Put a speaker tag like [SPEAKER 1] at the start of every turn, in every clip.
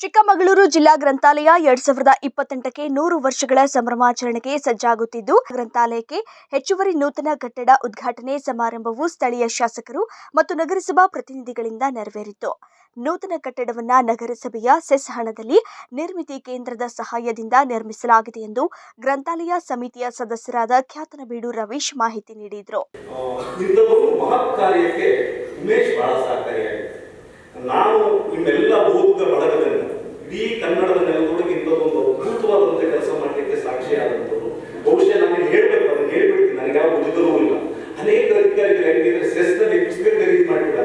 [SPEAKER 1] ಚಿಕ್ಕಮಗಳೂರು ಜಿಲ್ಲಾ ಗ್ರಂಥಾಲಯ ಎರಡ್ ಸಾವಿರದ ಇಪ್ಪತ್ತೆಂಟಕ್ಕೆ ನೂರು ವರ್ಷಗಳ ಸಂಭ್ರಮಾಚರಣೆಗೆ ಸಜ್ಜಾಗುತ್ತಿದ್ದು, ಗ್ರಂಥಾಲಯಕ್ಕೆ ಹೆಚ್ಚುವರಿ ನೂತನ ಕಟ್ಟಡ ಉದ್ಘಾಟನೆ ಸಮಾರಂಭವು ಸ್ಥಳೀಯ ಶಾಸಕರು ಮತ್ತು ನಗರಸಭಾ ಪ್ರತಿನಿಧಿಗಳಿಂದ ನೆರವೇರಿತು. ನೂತನ ಕಟ್ಟಡವನ್ನ ನಗರಸಭೆಯ ಸೆಸ್ ಹಣದಲ್ಲಿ ನಿರ್ಮಿತಿ ಕೇಂದ್ರದ ಸಹಾಯದಿಂದ ನಿರ್ಮಿಸಲಾಗಿದೆ ಎಂದು ಗ್ರಂಥಾಲಯ ಸಮಿತಿಯ ಸದಸ್ಯರಾದ ಖ್ಯಾತನಬೀಡು ರವೀಶ್ ಮಾಹಿತಿ ನೀಡಿದರು.
[SPEAKER 2] ಉಳಿದರೂ ಇಲ್ಲ ಅನೇಕ ಅಧಿಕಾರಿಗಳು ಹೆಂಗಿದ್ರೆ ಸೆಸ್ನಲ್ಲಿ ಪುಸ್ತಕ ಖರೀದಿ ಮಾಡಿಬಿಡ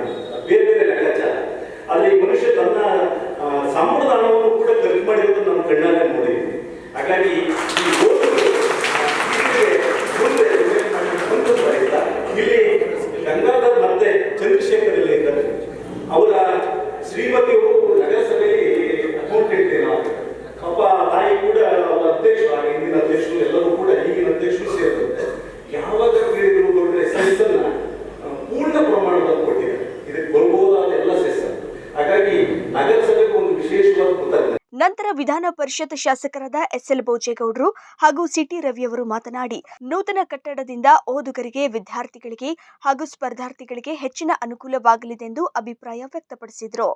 [SPEAKER 1] ವಿಧಾನ ಪರಿಷತ್ ಶಾಸಕರಾದ ಎಸ್ಎಲ್ ಬೋಜೇಗೌಡರು ಹಾಗೂ ಸಿಟಿ ರವಿಯವರು ಮಾತನಾಡಿ, ನೂತನ ಕಟ್ಟಡದಿಂದ ಓದುಗರಿಗೆ, ವಿದ್ಯಾರ್ಥಿಗಳಿಗೆ ಹಾಗೂ ಸ್ಪರ್ಧಾರ್ಥಿಗಳಿಗೆ ಹೆಚ್ಚಿನ ಅನುಕೂಲವಾಗಲಿದೆ ಎಂದು ಅಭಿಪ್ರಾಯ ವ್ಯಕ್ತಪಡಿಸಿದರು.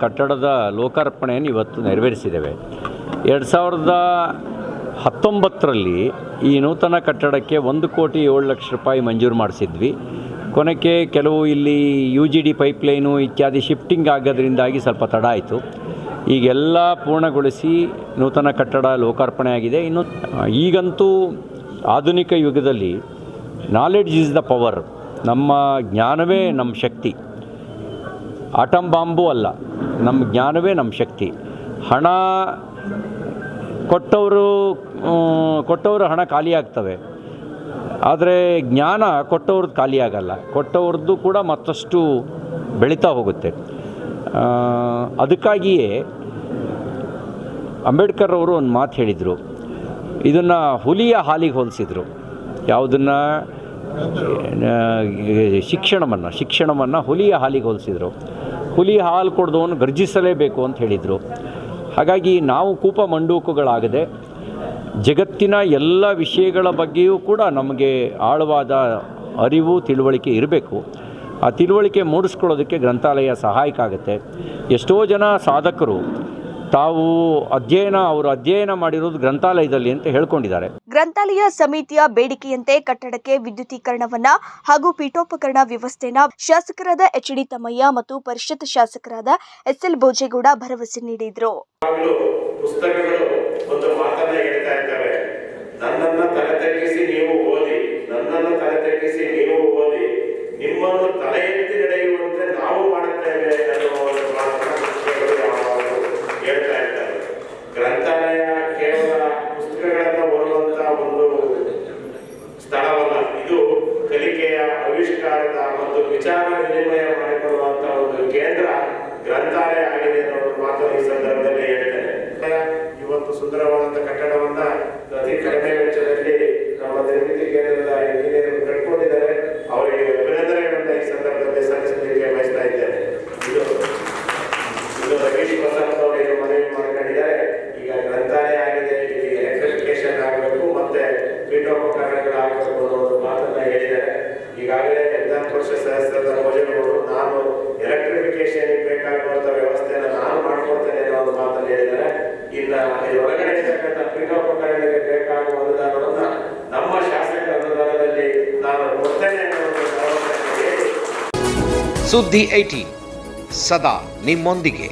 [SPEAKER 3] ಕಟ್ಟಡದ ಲೋಕಾರ್ಪಣೆಯನ್ನು ಇವತ್ತು ನೆರವೇರಿಸಿದ್ದೇವೆ. ಎರಡು ಸಾವಿರದ ಹತ್ತೊಂಬತ್ತರಲ್ಲಿ ಈ ನೂತನ ಕಟ್ಟಡಕ್ಕೆ ಒಂದು ಕೋಟಿ ಏಳು ಲಕ್ಷ ರೂಪಾಯಿ ಮಂಜೂರು ಮಾಡಿಸಿದ್ವಿ. ಕೊನೆಗೆ ಕೆಲವು ಇಲ್ಲಿ ಯು ಜಿ ಡಿ ಪೈಪ್ಲೈನು ಇತ್ಯಾದಿ ಶಿಫ್ಟಿಂಗ್ ಆಗೋದ್ರಿಂದಾಗಿ ಸ್ವಲ್ಪ ತಡ ಆಯಿತು. ಈಗೆಲ್ಲ ಪೂರ್ಣಗೊಳಿಸಿ ನೂತನ ಕಟ್ಟಡ ಲೋಕಾರ್ಪಣೆ ಆಗಿದೆ ಇನ್ನು ಈಗಂತೂ ಆಧುನಿಕ ಯುಗದಲ್ಲಿ ನಾಲೆಡ್ಜ್ ಈಸ್ ದ ಪವರ್ ನಮ್ಮ ಜ್ಞಾನವೇ ನಮ್ಮ ಶಕ್ತಿ. ಆಟಂ ಬಾಂಬು ಅಲ್ಲ. ನಮ್ಮ ಜ್ಞಾನವೇ ನಮ್ಮ ಶಕ್ತಿ. ಹಣ ಕೊಟ್ಟವರು ಕೊಟ್ಟವರು ಹಣ ಖಾಲಿ ಆಗ್ತವೆ. ಆದರೆ ಜ್ಞಾನ ಕೊಟ್ಟವ್ರದ್ದು ಖಾಲಿ ಆಗಲ್ಲ. ಕೊಟ್ಟವ್ರದ್ದು ಕೂಡ ಮತ್ತಷ್ಟು ಬೆಳೀತಾ ಹೋಗುತ್ತೆ. ಅದಕ್ಕಾಗಿಯೇ ಅಂಬೇಡ್ಕರ್ ಅವರು ಒಂದು ಮಾತು ಹೇಳಿದರು. ಇದನ್ನು ಹುಲಿಯ ಹಾಲಿಗೆ ಹೋಲಿಸಿದರು. ಯಾವುದನ್ನು? ಶಿಕ್ಷಣವನ್ನು ಶಿಕ್ಷಣವನ್ನು ಹುಲಿಯ ಹಾಲಿಗೆ ಹೋಲಿಸಿದರು. ಹುಲಿ ಹಾಲು ಕೊಡ್ದವನು ಗರ್ಜಿಸಲೇಬೇಕು ಅಂತ ಹೇಳಿದರು. ಹಾಗಾಗಿ ನಾವು ಕೂಪ ಮಂಡೂಕುಗಳಾಗದೆ ಜಗತ್ತಿನ ಎಲ್ಲ ವಿಷಯಗಳ ಬಗ್ಗೆಯೂ ಕೂಡ ನಮಗೆ ಆಳವಾದ ಅರಿವು, ತಿಳುವಳಿಕೆ ಇರಬೇಕು. ಆ ತಿಳುವಳಿಕೆ ಮೂಡಿಸ್ಕೊಳ್ಳೋದಕ್ಕೆ ಗ್ರಂಥಾಲಯ ಸಹಾಯಕ ಆಗುತ್ತೆ. ಎಷ್ಟೋ ಜನ ಸಾಧಕರು ತಾವು ಅಧ್ಯಯನ ಅವರು ಅಧ್ಯಯನ ಮಾಡಿರೋದು ಗ್ರಂಥಾಲಯದಲ್ಲಿ ಅಂತ ಹೇಳ್ಕೊಂಡಿದ್ದಾರೆ.
[SPEAKER 1] ಗ್ರಂಥಾಲಯ ಸಮಿತಿಯ ಬೇಡಿಕೆಯಂತೆ ಕಟ್ಟಡಕ್ಕೆ ವಿದ್ಯುತೀಕರಣವನ್ನ ಹಾಗೂ ಪೀಠೋಪಕರಣ ವ್ಯವಸ್ಥೆನ ಶಾಸಕರಾದ ಎಚ್ ಡಿ ತಮ್ಮಯ್ಯ ಮತ್ತು ಪರಿಷತ್ ಶಾಸಕರಾದ ಎಸ್ ಎಲ್ ಭೋಜೇಗೌಡ ಭರವಸೆ ನೀಡಿದ್ರು.
[SPEAKER 4] ನೀವು ಓದಿ ನನ್ನನ್ನು ತಲೆ ತಗ್ಗಿಸಿ ನೀವು ಓದಿ ಇದರೊಳಗಡೆ ಇರ್ತಕ್ಕಂಥ ಪೀಠೋಪಕರಣಗಳಿಗೆ ಬೇಕಾಗುವ ಅನುದಾನವನ್ನ ನಮ್ಮ ಶಾಸಕರ ಅನುದಾನದಲ್ಲಿ ನಾನು ಕೊಡ್ತೇನೆ
[SPEAKER 5] ಸುದ್ದಿ ಏಟಿ ಸದಾ ನಿಮ್ಮೊಂದಿಗೆ.